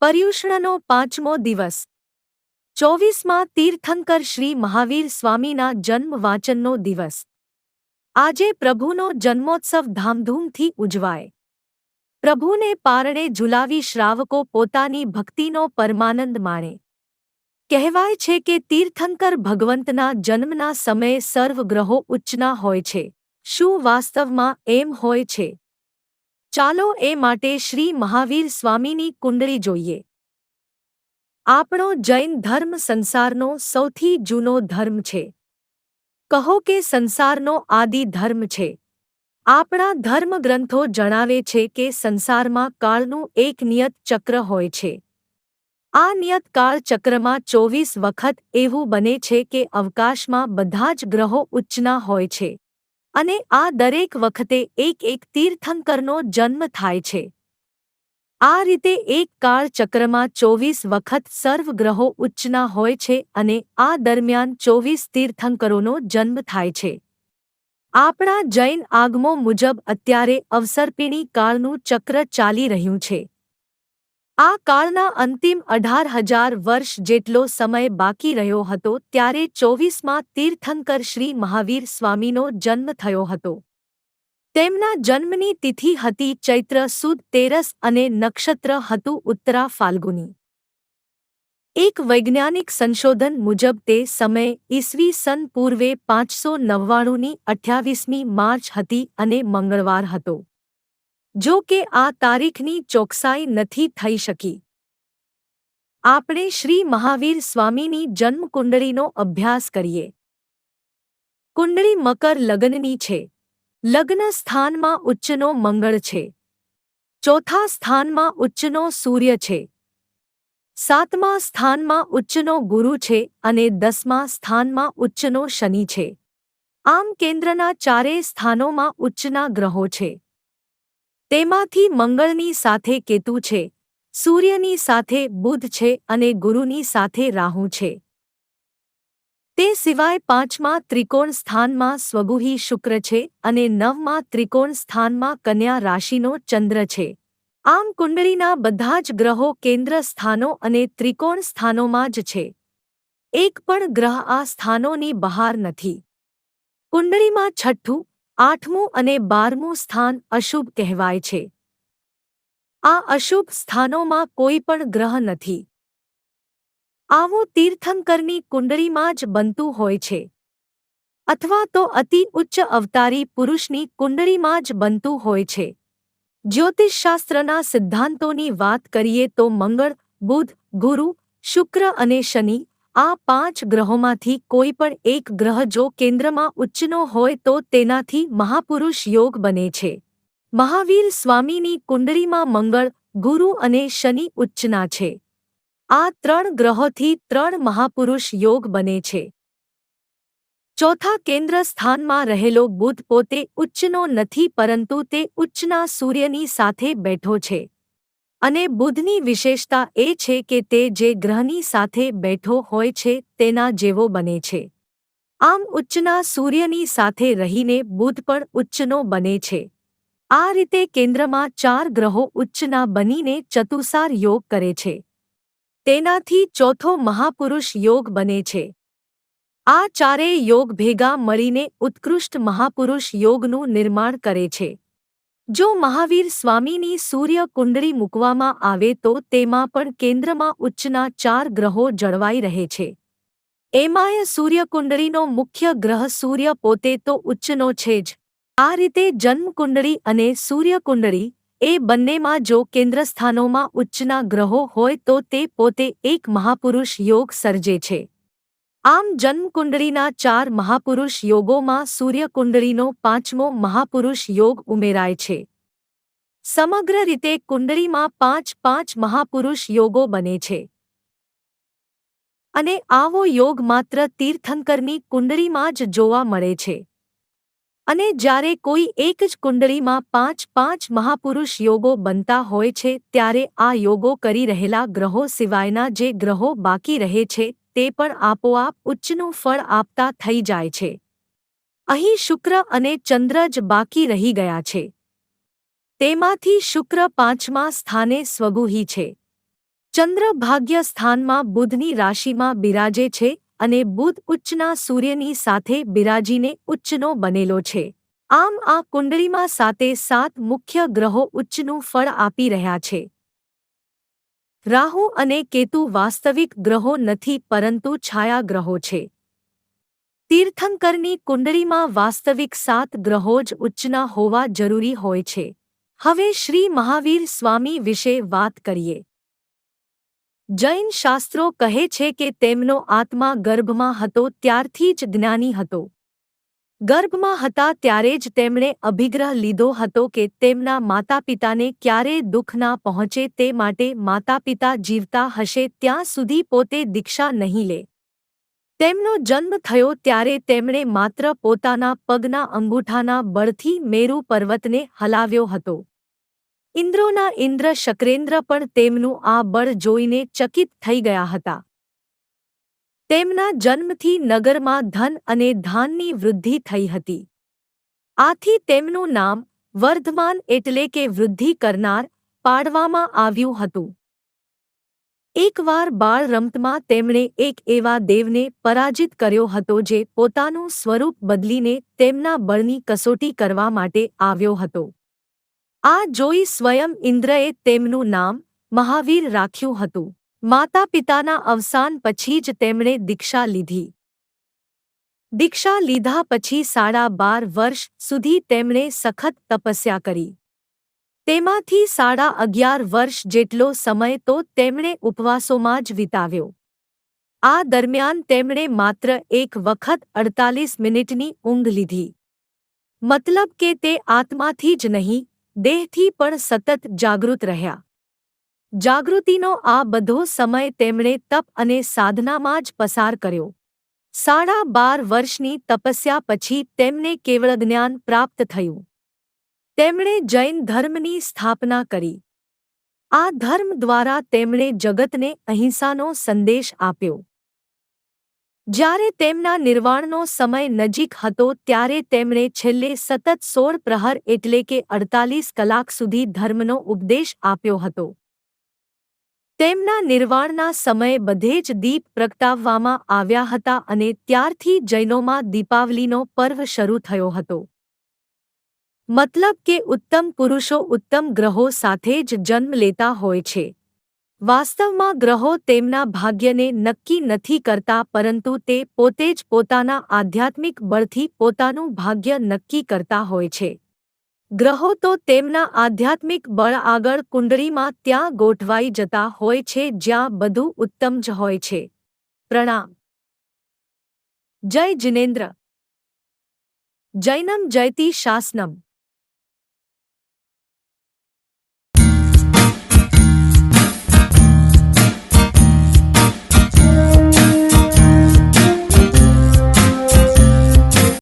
પર્યુષણનો પાંચમો દિવસ. ચોવીસમાં તીર્થંકર શ્રી મહાવીર સ્વામીના જન્મ વાંચનનો દિવસ. આજે પ્રભુનો જન્મોત્સવ ધામધૂમથી ઉજવાય. પ્રભુને પારણે ઝુલાવી શ્રાવકો પોતાની ભક્તિનો પરમાનંદ માણે. કહેવાય છે કે તીર્થંકર ભગવંતના જન્મના સમયે સર્વ ગ્રહો ઉચ્ચના હોય છે. શું વાસ્તવમાં એમ હોય છે? ચાલો એ માટે શ્રી મહાવીર સ્વામીની કુંડળી જોઈએ. આપણો જૈન ધર્મ સંસારનો સૌથી જૂનો ધર્મ છે. કહો કે સંસારનો આદિ ધર્મ છે. આપણા ધર્મગ્રંથો જણાવે છે કે સંસારમાં કાળનું એક નિયત ચક્ર હોય છે. આ નિયત કાળ ચક્રમાં ચોવીસ વખત એવું બને છે કે અવકાશમાં બધા જ ગ્રહો ઉચ્ચના હોય છે. અને આ દરેક વખતે એક એક તીર્થંકરનો જન્મ થાય છે. આ રીતે એક કાળ ચક્રમાં ચોવીસ વખત સર્વ ગ્રહો ઉચ્ચના હોય છે અને આ દરમિયાન ચોવીસ તીર્થંકરોનો જન્મ થાય છે. આપણા જૈન આગમો મુજબ અત્યારે અવસર્પિણી કાળનું ચક્ર ચાલી રહ્યું છે. આ કાળના અંતિમ અઢાર હજાર વર્ષ જેટલો સમય બાકી રહ્યો હતો ત્યારે ચોવીસમાં તીર્થંકર શ્રી મહાવીર સ્વામીનો જન્મ થયો હતો. તેમના જન્મની તિથિ હતી ચૈત્ર સુદ તેરસ અને નક્ષત્ર હતું ઉત્તરા ફાલ્ગુની. એક વૈજ્ઞાનિક સંશોધન મુજબ તે સમયે ઈસવી સન પૂર્વે પાંચસો નવ્વાણુંની અઠ્યાવીસમી માર્ચ હતી અને મંગળવાર હતો. જો કે આ તારીખની ચોકસાઈ નથી થઈ શકી. આપણે શ્રી મહાવીર સ્વામીની જન્મકુંડળીનો અભ્યાસ કરીએ. કુંડળી મકર લગ્નની છે. લગ્ન સ્થાનમાં ઉચ્ચનો મંગળ છે. ચોથા સ્થાનમાં ઉચ્ચનો સૂર્ય છે. સાતમા સ્થાનમાં ઉચ્ચનો ગુરુ છે અને દસમા સ્થાનમાં ઉચ્ચનો શનિ છે. આમ કેન્દ્રના ચારેય સ્થાનોમાં ઉચ્ચના ગ્રહો છે. તેમાંથી મંગળની સાથે કેતુ છે, સૂર્યની સાથે બુધ છે અને ગુરુની સાથે રાહુ છે. તે સિવાય પાંચમા ત્રિકોણ સ્થાનમાં સ્વગુહી શુક્ર છે અને નવમા ત્રિકોણ સ્થાનમાં કન્યા રાશિનો ચંદ્ર છે. આમ કુંડળીના બધા જ ગ્રહો કેન્દ્ર સ્થાનો અને ત્રિકોણ સ્થાનોમાં જ છે. એક પણ ગ્રહ આ સ્થાનોની બહાર નથી. કુંડળીમાં છઠ્ઠું આઠમું અને બારમું સ્થાન અશુભ કહેવાય છે. આ અશુભ સ્થાનોમાં કોઈ પણ ગ્રહ નથી. આવું તીર્થંકરની કુંડળીમાં જ બનતું હોય છે. અથવા તો અતિ ઉચ્ચ અવતારી પુરુષની કુંડળીમાં જ બનતું હોય છે. જ્યોતિષશાસ્ત્રના સિદ્ધાંતોની વાત કરીએ તો મંગળ, બુધ, ગુરુ, શુક્ર અને શનિ આ પાંચ ગ્રહોમાંથી કોઈ પણ એક ગ્રહ જો કેન્દ્રમાં ઉચ્ચનો હોય તો તેનાથી મહાપુરુષ યોગ બને છે. મહાવીર સ્વામીની કુંડળીમાં મંગળ, ગુરુ અને શનિ ઉચ્ચના છે. આ ત્રણ ગ્રહોથી ત્રણ મહાપુરુષ યોગ બને છે. ચોથા કેન્દ્ર સ્થાનમાં રહેલો બુધ પોતે ઉચ્ચનો નથી પરંતુ તે ઉચ્ચના સૂર્યની સાથે બેઠો છે. અને બુધની વિશેષતા એ છે કે તે જે ગ્રહની સાથે બેઠો હોય છે તેના જેવો બને છે. આમ ઉચ્ચના સૂર્યની સાથે રહીને બુધ પણ ઉચ્ચનો બને છે. આ રીતે કેન્દ્રમાં ચાર ગ્રહો ઉચ્ચના બનીને ચતુસાર યોગ કરે છે. તેનાથી ચોથો મહાપુરુષ યોગ બને છે. આ ચારેય યોગ ભેગા મળીને ઉત્કૃષ્ટ મહાપુરુષ યોગનું નિર્માણ કરે છે. જો મહાવીર સ્વામીની સૂર્ય કુંડળી મૂકવામાં આવે તો તેમાં પણ કેન્દ્રમાં ઉચ્ચના ચાર ગ્રહો જળવાઈ રહે છે. એમાંય સૂર્યકુંડળીનો મુખ્ય ગ્રહ સૂર્ય પોતે તો ઉચ્ચનો છે જ. આ રીતે જન્મકુંડળી અને સૂર્યકુંડળી એ બંનેમાં જો કેન્દ્રસ્થાનોમાં ઉચ્ચના ગ્રહો હોય તો તે પોતે એક મહાપુરુષ યોગ સર્જે છે. આમ જન્મકુંડળીના ચાર મહાપુરુષ યોગોમાં સૂર્યકુંડળીનો પાંચમો મહાપુરુષ યોગ ઉમેરાય છે. સમગ્ર રીતે કુંડળીમાં પાંચ પાંચ મહાપુરુષ યોગો બને છે. અને આવો યોગ માત્ર તીર્થંકરની કુંડળીમાં જ જોવા મળે છે. અને જ્યારે કોઈ એક જ કુંડળીમાં પાંચ પાંચ મહાપુરુષ યોગો બનતા હોય છે, ત્યારે આ યોગો કરી રહેલા ગ્રહો સિવાયના જે ગ્રહો બાકી રહે છે તે પણ આપોઆપ ઉચ્ચનું ફળ આપતા થઈ જાય છે. અહીં શુક્ર અને ચંદ્ર જ બાકી રહી ગયા છે. તેમાંથી શુક્ર પાંચમા સ્થાને સ્વગુહી છે. ચંદ્ર ભાગ્ય સ્થાનમાં બુધની રાશિમાં બિરાજે છે અને બુધ ઉચ્ચના સૂર્યની સાથે બિરાજીને ઉચ્ચનો બનેલો છે. આમ આ કુંડળીમાં સાતે સાત મુખ્ય ગ્રહો ઉચ્ચનું ફળ આપી રહ્યા છે. રાહુ અને કેતુ વાસ્તવિક ગ્રહો નથી, પરંતુ છાયા ગ્રહો છે. તીર્થંકરની કુંડળીમાં વાસ્તવિક સાત ગ્રહો જ ઉચ્ચના હોવા જરૂરી હોય છે. હવે શ્રી મહાવીર સ્વામી વિશે વાત કરીએ. જૈન શાસ્ત્રો કહે છે કે તેમનો આત્મા ગર્ભમાં હતો, ત્યારથી જ જ્ઞાની હતો. ગર્ભમાં હતા ત્યારે જ તેમણે અભિગ્રહ લીધો હતો કે તેમના માતાપિતાને ક્યારેય દુઃખ ના પહોંચે તે માટે માતાપિતા જીવતા હશે ત્યાં સુધી પોતે દીક્ષા નહીં લે. તેમનો જન્મ થયો ત્યારે તેમણે માત્ર પોતાના પગના અંગૂઠાના બળથી મેરુ પર્વતને હલાવ્યો હતો. ઇન્દ્રોના ઇન્દ્ર શક્રેન્દ્ર પણ તેમનું આ બળ જોઈને ચકિત થઈ ગયા હતા. તેમના જન્મથી નગરમાં ધન અને ધાનની વૃદ્ધિ થઈ હતી. આથી તેમનું નામ વર્ધમાન એટલે કે વૃદ્ધિ કરનાર પાડવામાં આવ્યું હતું. એકવાર બાળ રમતમાં તેમણે એક એવા દેવને પરાજિત કર્યો હતો જે પોતાનું સ્વરૂપ બદલીને તેમના બળની કસોટી કરવા માટે આવ્યો હતો. આ જોઈ સ્વયં ઇન્દ્રએ તેમનું નામ મહાવીર રાખ્યું હતું. માતા પિતાના અવસાન પછી જ તેમણે દીક્ષા લીધી. દીક્ષા લીધા પછી સાડા બાર વર્ષ સુધી તેમણે સખત તપસ્યા કરી. તેમાંથી સાડા અગિયાર વર્ષ જેટલો સમય તો તેમણે ઉપવાસોમાં જ વિતાવ્યો. આ દરમિયાન તેમણે માત્ર એક વખત અડતાલીસ મિનિટની ઊંઘ લીધી. મતલબ કે તે આત્માથી જ નહીં, દેહથી પણ સતત જાગૃત રહ્યા. જાગૃતિનો આ બધો સમય તેમણે તપ અને સાધનામાં જ પસાર કર્યો. સાડા બાર વર્ષની તપસ્યા પછી તેમને કેવળ જ્ઞાન પ્રાપ્ત થયું. તેમણે જૈન ધર્મની સ્થાપના કરી. આ ધર્મ દ્વારા તેમણે જગતને અહિંસાનો સંદેશ આપ્યો. જ્યારે તેમના નિર્વાણનો સમય નજીક હતો ત્યારે તેમણે છેલ્લે સતત સોળ પ્રહર એટલે કે અડતાલીસ કલાક સુધી ધર્મનો ઉપદેશ આપ્યો હતો. તેમના નિર્વાણના સમયે બધે જ દીપ પ્રગટાવવામાં આવ્યા હતા અને ત્યારથી જૈનોમાં દીપાવલીનો પર્વ શરૂ થયો હતો. મતલબ કે ઉત્તમ પુરુષો ઉત્તમ ગ્રહો સાથે જ જન્મ લેતા હોય છે. વાસ્તવમાં ગ્રહો તેમના ભાગ્યને નક્કી નથી કરતા પરંતુ તે પોતે જ પોતાના આધ્યાત્મિક બળથી પોતાનું ભાગ્ય નક્કી કરતા હોય છે. ગ્રહો તો તેમના આધ્યાત્મિક બળ આગળ કુંડળીમાં ત્યાં ગોઠવાઈ જતા હોય છે જ્યાં બધું ઉત્તમ જ હોય છે. પ્રણામ. જય જિનેન્દ્ર. જૈનમ જયતી શાસનમ.